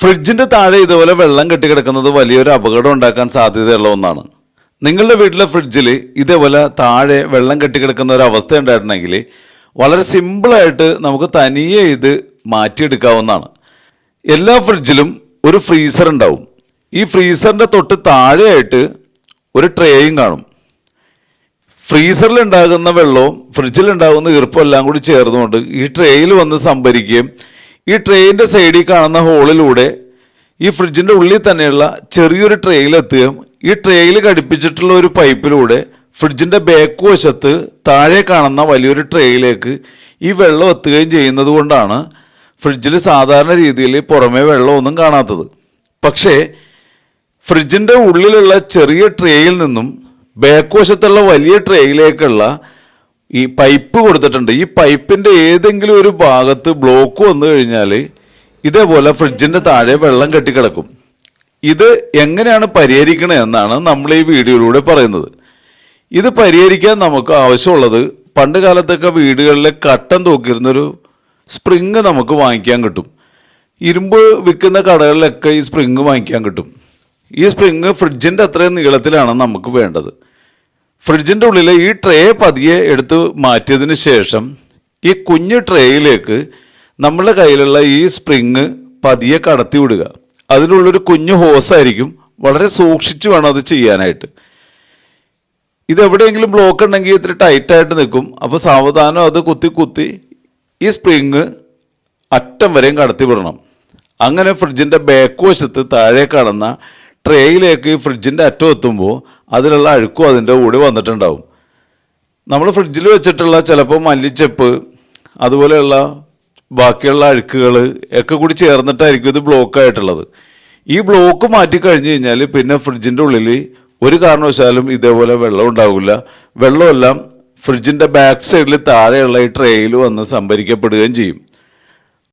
ഫ്രിഡ്ജിന്റെ താഴെ ഇതുപോലെ വെള്ളം കെട്ടിക്കിടക്കുന്നത് വലിയൊരു അപകടം ഉണ്ടാക്കാൻ സാധ്യതയുള്ള ഒന്നാണ്. നിങ്ങളുടെ വീട്ടിലെ ഫ്രിഡ്ജിൽ ഇതേപോലെ താഴെ വെള്ളം കെട്ടിക്കിടക്കുന്ന ഒരു അവസ്ഥ ഉണ്ടായിട്ടുണ്ടെങ്കിൽ വളരെ സിമ്പിളായിട്ട് നമുക്ക് തനിയെ ഇത് മാറ്റിയെടുക്കാവുന്നതാണ്. എല്ലാ ഫ്രിഡ്ജിലും ഒരു ഫ്രീസർ ഉണ്ടാവും. ഈ ഫ്രീസറിന്റെ തൊട്ട് താഴെയായിട്ട് ഒരു ട്രേയും കാണും. ഫ്രീസറിൽ ഉണ്ടാകുന്ന വെള്ളവും ഫ്രിഡ്ജിൽ ഉണ്ടാകുന്ന ഈർപ്പം എല്ലാം കൂടി ചേർന്നുകൊണ്ട് ഈ ട്രേയിൽ വന്ന് സംഭരിക്കുകയും ഈ ട്രെയിന്റെ സൈഡിൽ കാണുന്ന ഹോളിലൂടെ ഈ ഫ്രിഡ്ജിന്റെ ഉള്ളിൽ തന്നെയുള്ള ചെറിയൊരു ട്രേയിൽ എത്തുകയും ഈ ട്രെയിൽ ഘടിപ്പിച്ചിട്ടുള്ള ഒരു പൈപ്പിലൂടെ ഫ്രിഡ്ജിന്റെ ബാക്ക് വശത്ത് താഴെ കാണുന്ന വലിയൊരു ട്രെയിലേക്ക് ഈ വെള്ളം എത്തുകയും ചെയ്യുന്നത് കൊണ്ടാണ് ഫ്രിഡ്ജിൽ സാധാരണ രീതിയിൽ പുറമേ വെള്ളമൊന്നും കാണാത്തത്. പക്ഷേ ഫ്രിഡ്ജിന്റെ ഉള്ളിലുള്ള ചെറിയ ട്രേയിൽ നിന്നും ബാക്ക് വശത്തുള്ള വലിയ ട്രേയിലേക്കുള്ള ഈ പൈപ്പ് കൊടുത്തിട്ടുണ്ട്. ഈ പൈപ്പിന്റെ ഏതെങ്കിലും ഒരു ഭാഗത്ത് ബ്ലോക്ക് വന്നു കഴിഞ്ഞാൽ ഇതേപോലെ ഫ്രിഡ്ജിന്റെ താഴെ വെള്ളം കെട്ടിക്കിടക്കും. ഇത് എങ്ങനെയാണ് പരിഹരിക്കണത് എന്നാണ് നമ്മൾ ഈ വീഡിയോയിലൂടെ പറയുന്നത്. ഇത് പരിഹരിക്കാൻ നമുക്ക് ആവശ്യമുള്ളത് പണ്ട് കാലത്തൊക്കെ വീടുകളിലെ കട്ടൻ തൂക്കിയിരുന്നൊരു സ്പ്രിങ് നമുക്ക് വാങ്ങിക്കാൻ കിട്ടും. ഇരുമ്പ് വിൽക്കുന്ന കടകളിലൊക്കെ ഈ സ്പ്രിങ് വാങ്ങിക്കാൻ കിട്ടും. ഈ സ്പ്രിങ് ഫ്രിഡ്ജിന്റെ അത്രയും നീളത്തിലാണ് നമുക്ക് വേണ്ടത്. ഫ്രിഡ്ജിന്റെ ഉള്ളിലെ ഈ ട്രേ പതിയെ എടുത്ത് മാറ്റിയതിന് ശേഷം ഈ കുഞ്ഞു ട്രേയിലേക്ക് നമ്മളുടെ കയ്യിലുള്ള ഈ സ്പ്രിങ് പതിയെ കടത്തി വിടുക അതിനുള്ളൊരു കുഞ്ഞു ഹോസായിരിക്കും വളരെ സൂക്ഷിച്ചു വേണം അത് ചെയ്യാനായിട്ട്. ഇത് എവിടെയെങ്കിലും ബ്ലോക്ക് ഉണ്ടെങ്കിൽ ഇത്തിരി ടൈറ്റായിട്ട് നിൽക്കും. അപ്പോൾ സാവധാനം അത് കുത്തി കുത്തി ഈ സ്പ്രിങ് അറ്റം വരെയും കടത്തി വിടണം അങ്ങനെ ഫ്രിഡ്ജിന്റെ ബാക്ക് വശത്ത് താഴെ കടന്ന ട്രേയിലേക്ക് ഫ്രിഡ്ജിന്റെ അറ്റം എത്തുമ്പോൾ അതിലുള്ള അഴുക്കും അതിന്റെ കൂടി വന്നിട്ടുണ്ടാവും. നമ്മൾ ഫ്രിഡ്ജിൽ വെച്ചിട്ടുള്ള ചിലപ്പോൾ മല്ലിച്ചെപ്പ് അതുപോലെയുള്ള ബാക്കിയുള്ള അഴുക്കുകൾ ഒക്കെ കൂടി ചേർന്നിട്ടായിരിക്കും ഇത് ബ്ലോക്ക് ആയിട്ടുള്ളത്. ഈ ബ്ലോക്ക് മാറ്റി കഴിഞ്ഞ് കഴിഞ്ഞാൽ പിന്നെ ഫ്രിഡ്ജിന്റെ ഉള്ളിൽ ഒരു കാരണവശാലും ഇതേപോലെ വെള്ളം ഉണ്ടാവില്ല. വെള്ളമെല്ലാം ഫ്രിഡ്ജിന്റെ ബാക്ക് സൈഡിൽ താഴെയുള്ള ഈ ട്രേയിൽ വന്ന് സംഭരിക്കപ്പെടുകയും ചെയ്യും.